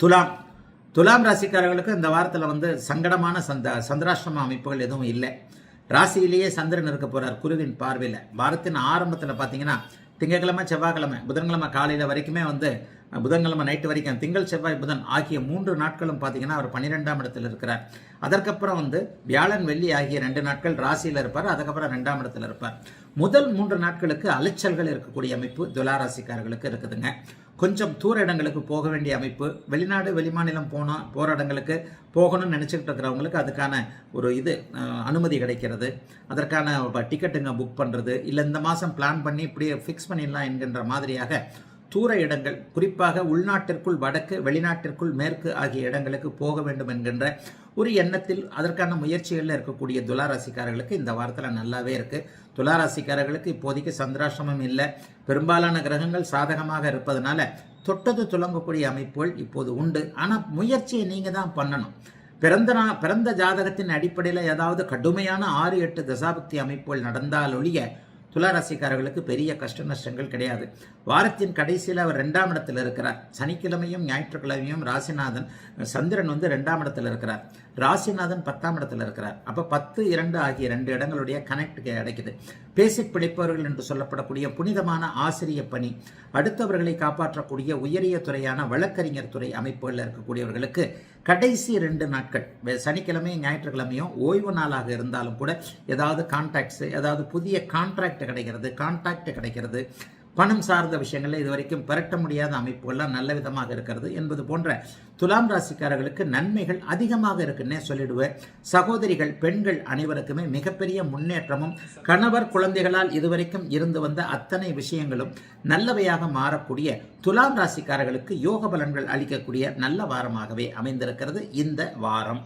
துலாம் துலாம் ராசிக்காரர்களுக்கு இந்த வாரத்தில் வந்து சங்கடமான சந்த சந்திராஷ்டிரம அமைப்புகள் எதுவும் இல்லை. ராசியிலேயே சந்திரன் இருக்க போகிறார் குருவின் பார்வையில். வாரத்தின் ஆரம்பத்தில் பார்த்தீங்கன்னா திங்கட்கிழமை செவ்வாய்க்கிழமை புதன்கிழமை காலையில் வரைக்குமே வந்து புதன்கிழமை நைட்டு வரைக்கும் திங்கள் செவ்வாய் புதன் ஆகிய மூன்று நாட்களும் பார்த்தீங்கன்னா அவர் பன்னிரெண்டாம் இடத்தில் இருக்கிறார். அதற்கப்புறம் வந்து வியாழன் வெள்ளி ஆகிய ரெண்டு நாட்கள் ராசியில் இருப்பார். அதுக்கப்புறம் ரெண்டாம் இடத்துல இருப்பார். முதல் மூன்று நாட்களுக்கு அலைச்சல்கள் இருக்கக்கூடிய அமைப்பு துலாராசிக்காரர்களுக்கு இருக்குதுங்க. கொஞ்சம் தூர இடங்களுக்கு போக வேண்டிய அமைப்பு வெளிநாடு வெளிமாநிலம் போனால் போகிற இடங்களுக்கு போகணும்னு நினச்சிக்கிட்டு இருக்கிறவங்களுக்கு அதுக்கான ஒரு இது அனுமதி கிடைக்கிறது. அதற்கான டிக்கெட்டுங்க புக் பண்ணுறது இல்லை இந்த மாதம் பிளான் பண்ணி இப்படியே ஃபிக்ஸ் பண்ணிடலாம் என்கின்ற மாதிரியாக தூர இடங்கள் குறிப்பாக உள்நாட்டிற்குள் வடக்கு வெளிநாட்டிற்குள் மேற்கு ஆகிய இடங்களுக்கு போக வேண்டும் என்கின்ற ஒரு எண்ணத்தில் அதற்கான முயற்சிகளில் இருக்கக்கூடிய துளாராசிக்காரர்களுக்கு இந்த வாரத்தில் நல்லாவே இருக்குது துளாராசிக்காரர்களுக்கு இப்போதைக்கு சந்திராசிரமம் இல்லை. பெரும்பாலான கிரகங்கள் சாதகமாக இருப்பதனால தொட்டது துலங்கக்கூடிய அமைப்புகள் இப்போது உண்டு. ஆனால் முயற்சியை நீங்கள் தான் பண்ணணும். பிறந்த நா பிறந்த ஜாதகத்தின் அடிப்படையில் ஏதாவது கடுமையான ஆறு எட்டு தசாபக்தி அமைப்புகள் நடந்தால் ஒழிய துளாராசிக்காரர்களுக்கு பெரிய கஷ்ட நஷ்டங்கள் கிடையாது. வாரத்தின் கடைசியில் அவர் ரெண்டாம் இடத்தில் இருக்கிறார். சனிக்கிழமையும் ஞாயிற்றுக்கிழமையும் ராசிநாதன் சந்திரன் வந்து ரெண்டாம் இடத்தில் இருக்கிறார். ராசிநாதன் பத்தாம் இடத்துல இருக்கிறார். அப்போ பத்து இரண்டு ஆகிய ரெண்டு இடங்களுடைய கனெக்ட் கிடைக்குது பேசிக் பிடிப்பவர்கள் என்று சொல்லப்படக்கூடிய புனிதமான ஆசிரிய பணி அடுத்தவர்களை காப்பாற்றக்கூடிய உயரிய துறையான வழக்கறிஞர் துறை அமைப்புகளில் இருக்கக்கூடியவர்களுக்கு கடைசி ரெண்டு நாட்கள் சனிக்கிழமையும் ஞாயிற்றுக்கிழமையும் ஓய்வு நாளாக இருந்தாலும் கூட ஏதாவது கான்டாக்ட்ஸ் ஏதாவது புதிய கான்ட்ராக்ட் கிடைக்கிறது கான்டாக்ட் கிடைக்கிறது பணம் சார்ந்த விஷயங்களில் இதுவரைக்கும் பெரட்ட முடியாத அமைப்புகள்லாம் நல்ல விதமாக இருக்கிறது என்பது போன்ற துலாம் ராசிக்காரர்களுக்கு நன்மைகள் அதிகமாக இருக்குன்னே சொல்லிடுவேன். சகோதரிகள் பெண்கள் அனைவருக்குமே மிகப்பெரிய முன்னேற்றமும் கணவர் குழந்தைகளால் இதுவரைக்கும் இருந்து வந்த அத்தனை விஷயங்களும் நல்லவையாக மாறக்கூடிய துலாம் ராசிக்காரர்களுக்கு யோக பலன்கள் அளிக்கக்கூடிய நல்ல வாரமாகவே அமைந்திருக்கிறது இந்த வாரம்.